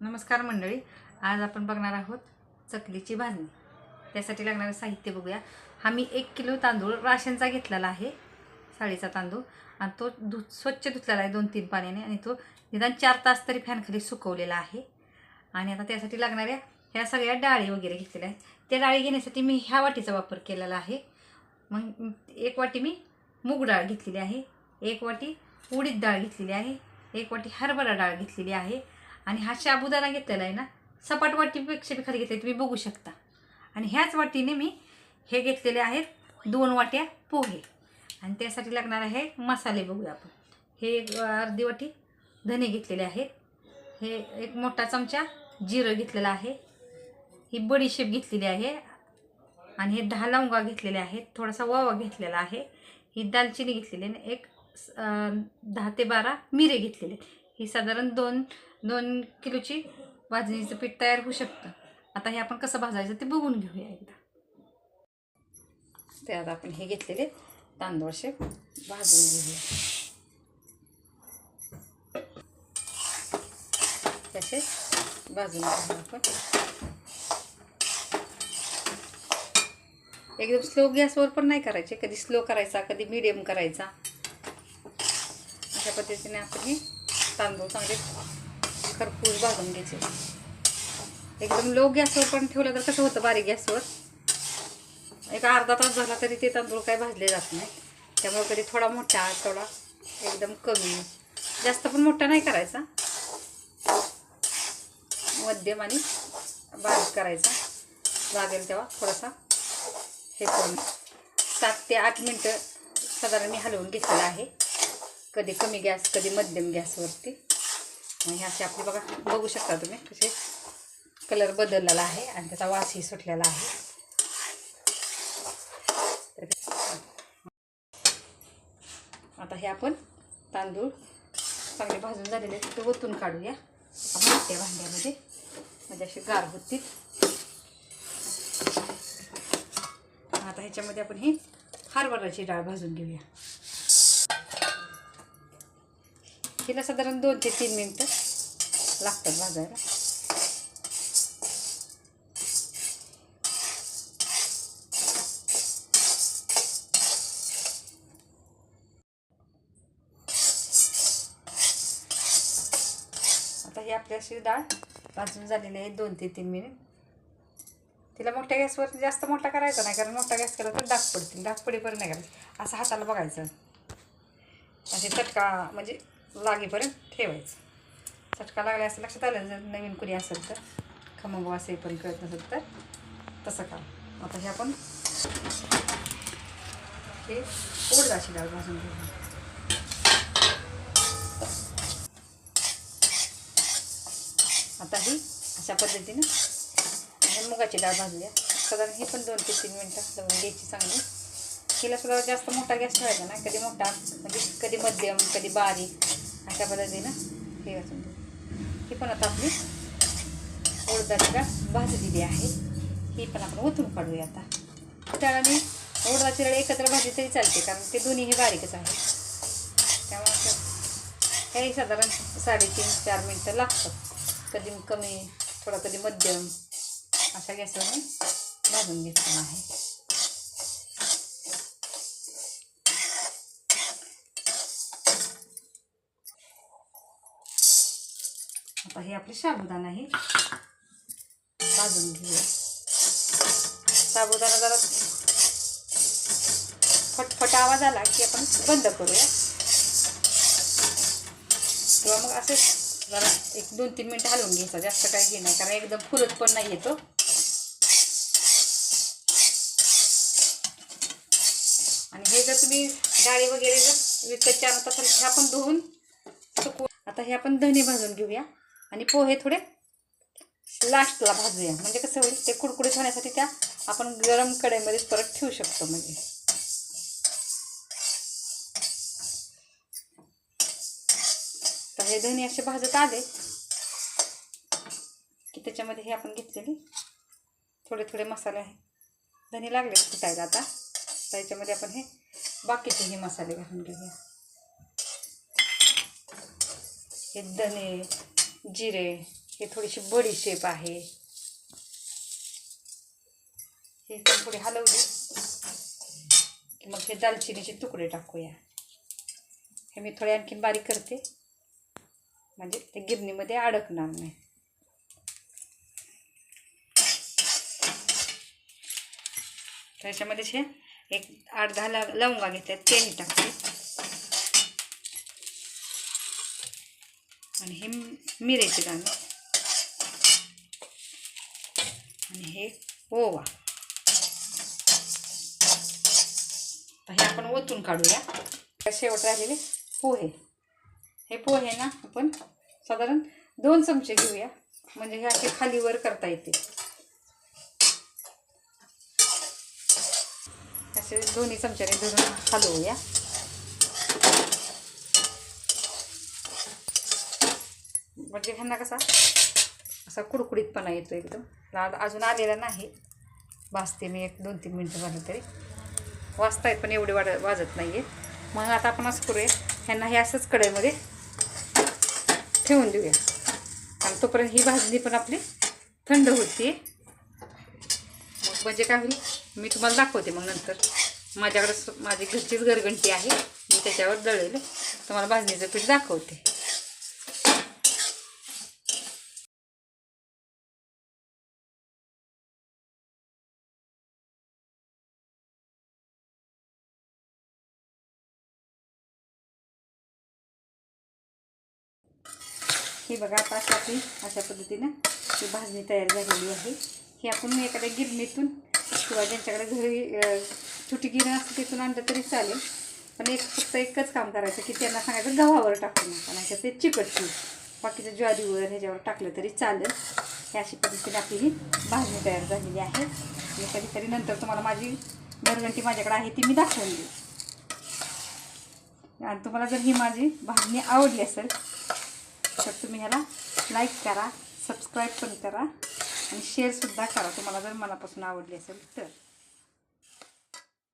नमस्कार मंडळी आज आपण बघणार आहोत चकलीची भाजणी. त्यासाठी लागणारं साहित्य बघूया. हा मी एक किलो तांदूळ राशनचा घेतलेला आहे साडीचा तांदूळ. आणि तो धु स्वच्छ धुतलेला आहे दोन तीन पाण्याने आणि तो निदान चार तास तरी फॅनखाली सुकवलेला आहे. आणि आता त्यासाठी लागणाऱ्या ह्या सगळ्या डाळी वगैरे घेतलेल्या आहेत. त्या डाळी घेण्यासाठी मी ह्या वाटीचा वापर केलेला आहे. मग एक वाटी मी मूग डाळ घेतलेली आहे. एक वाटी उडीद डाळ घेतलेली आहे. एक वाटी हरभरा डाळ घेतलेली आहे. आणि हा शाबुदाना घेतलेला आहे ना सपाट वाटीपेक्षा बी खाली घेतले तुम्ही बघू शकता. आणि ह्याच वाटीने मी हे घेतलेले आहेत दोन वाट्या पोहे. आणि त्यासाठी लागणार आहे मसाले बघूया आपण. हे एक अर्धी वाटी धने घेतलेले आहेत. हे एक मोठा चमचा जिरं घेतलेलं आहे. ही बडीशेप घेतलेली आहे. आणि हे दहा लवंगा घेतलेले आहेत. थोडासा वावा घेतलेला आहे. ही दालचिनी घेतलेली आहे. आणि एक दहा ते बारा मिरे घेतलेले आहेत. ही साधारण दोन दोन किलोची भाजणीचं पीठ तयार होऊ शकतं. आता हे आपण कसं भाजायचं ते बघून घेऊया एकदा. ते आता आपण हे घेतलेले तांदूळशे भाजून घेऊया. तसे भाजून घेऊया आपण. एकदम स्लो गॅसवर पण नाही करायचे. कधी स्लो करायचा कधी मिडियम करायचा. अशा पद्धतीने आपण हे तांदूळ चांगले खरपूस भाजून घ्यायचे. एकदम लो गॅसवर पण ठेवलं तर कसं होतं बारीक गॅसवर एक अर्धा तास झाला तरी ते तांदूळ काय भाजले जात नाही. त्यामुळे कधी थोडा मोठा थोडा एकदम कमी. जास्त पण मोठा नाही करायचा. मध्यम आणि बारीक करायचा. लागेल तेव्हा थोडासा हे करून सात ते आठ मिनटं साधारण मी हलवून घेतलेलं आहे. कधी कमी गॅस कधी मध्यम गॅसवरती आणि हे असे आपले बघा बघू शकता तुम्ही कसे कलर बदललेला आहे आणि त्याचा वासही सुटलेला आहे. आता हे आपण तांदूळ चांगले भाजून झालेले आहेत, ते ओतून काढूया. एका मोठ्या भांड्यामध्ये. म्हणजे असे गार होतील. आता ह्याच्यामध्ये आपण ही हरभराची डाळ भाजून घेऊया. हिला साधारण दोन ते तीन मिनटं लागतात भाजायला. आता ही आपली अशी डाळ भाजून झालेली आहे दोन ते तीन मिनिट. तिला मोठ्या गॅसवर जास्त मोठा करायचा नाही कारण मोठा गॅस केला तर डाग पडतील डाग पडेपर्यंत नाही करायचं. असं हाताला बघायचं. असे तटका म्हणजे लागेपर्यंत ठेवायचं. चटका लागला असं लक्षात आलं जर नवीन कुणी असेल तर. खमंग वास पण कळत नसेल तर. तसं का आता हे आपण हे उडदाची डाळ भाजून घेऊ. आता ही अशा पद्धतीनं मुगाची डाळ भाजूया. साधारण हे पण दोन ते तीन मिनटं लावून घ्यायची चांगली. हिला सुद्धा जास्त मोठा गॅस ठेवायचा ना. कधी मोठा म्हणजे कधी मध्यम कधी बारीक. अशा पद्धतीनं हे वाचून घेऊ. ही पण आता आपली उडदाची डाळ भाजलेली आहे. ही पण आपण ओतून काढूया आता. डाळ आणि उडदाची डाळ एकत्र भाजी तरी चालते कारण ते दोन्ही हे बारीकच आहे त्यामुळे काही हे साधारण साडेतीन चार मिनटं लागतात. कधी कमी थोडा कधी मध्यम अशा गॅसवर मी भाजून घेतलेला आहे. आता हे आपले साबुदाणा हे भाजून घेऊया. साबुदाणा जरा फटफट आवाज आला की आपण बंद करूया. किंवा मग असे जरा एक दोन तीन मिनटं हलवून घ्यायचा. जास्त काही घे नाही कारण एकदम फुलत पण नाही येतो. आणि हे जर तुम्ही डाळी वगैरे जर विकतच्या आणत असाल ह्या पण धुवून आता हे आपण धने भाजून घेऊया. आणि पोहे थोडे लास्टला भाजूया. म्हणजे कसं होईल ते कुडकुडीत होण्यासाठी त्या आपण गरम कढईमध्ये परत ठेवू शकतो म्हणजे. तर हे धने असे भाजत आले की त्याच्यामध्ये हे आपण घेतलेले थोडे थोडे मसाले आहे धने लागले फुटायला आता. तर याच्यामध्ये आपण हे बाकीचे हे मसाले घालून घेऊया. हे धने जिरे हे थोडीशी बडीशेप आहे. हे पण थोडी हलवली की मग हे दालचिनीचे तुकडे टाकूया. हे मी थोडे आणखीन बारीक करते. म्हणजे ते गिरणीमध्ये अडकणार नाही. त्याच्यामध्ये हे एक आठ दहा ला लवंगा घेतात तेही टाकते. आणि हे मिरेचे दाणे आणि हे ओवा. तर हे आपण ओतून काढूया. शेवट राहिलेले पोहे. हे पोहे ना आपण साधारण दोन चमचे घेऊया. म्हणजे हे असे खालीवर करता येते. असे दोन्ही चमच्याने धरून हलवूया म्हणजे ह्यांना कसा असा कुडकुडीतपणा येतो एकदम. लाल अजून आलेला नाही. वाजते मी एक दोन तीन मिनटं झालं तरी. वाजतायत पण एवढे वाढ वाजत नाही आहे मग आता आपण असं करूया. ह्यांना हे असंच कढईमध्ये ठेवून देऊया. आणि तोपर्यंत ही भाजणी पण आपली थंड होती मग म्हणजे काय होईल? मी तुम्हाला दाखवते मग नंतर. माझ्याकडं स- माझी घरचीच गरगंटी आहे. मी त्याच्यावर दळलेलं. तुम्हाला भाजणीचं पीठ दाखवते. हे बघा आता आपली अशा पद्धतीनं ही भाजणी तयार झालेली आहे. ही आपण एखाद्या गिरणीतून किंवा ज्यांच्याकडे घरी छोटी गिरण असते तिथून आणलं तरी चालेल. पण एक फक्त एकच काम करायचं की त्यांना सांगायचं गव्हावर टाकू नका नाही ते चिकटतील बाकीच्या ज्वारीवर ह्याच्यावर टाकलं तरी चालेल. हे अशी पद्धतीने आपली ही भाजणी तयार झालेली आहे. आणि कधीतरी नंतर तुम्हाला माझी घरघंटी माझ्याकडे आहे ती मी दाखवून देईल. आणि तुम्हाला जर ही माझी भाजणी आवडली असेल तर तुम्ही ह्याला लाईक करा सबस्क्राईब पण करा आणि शेअरसुद्धा करा. तुम्हाला जर मनापासून आवडली असेल तर.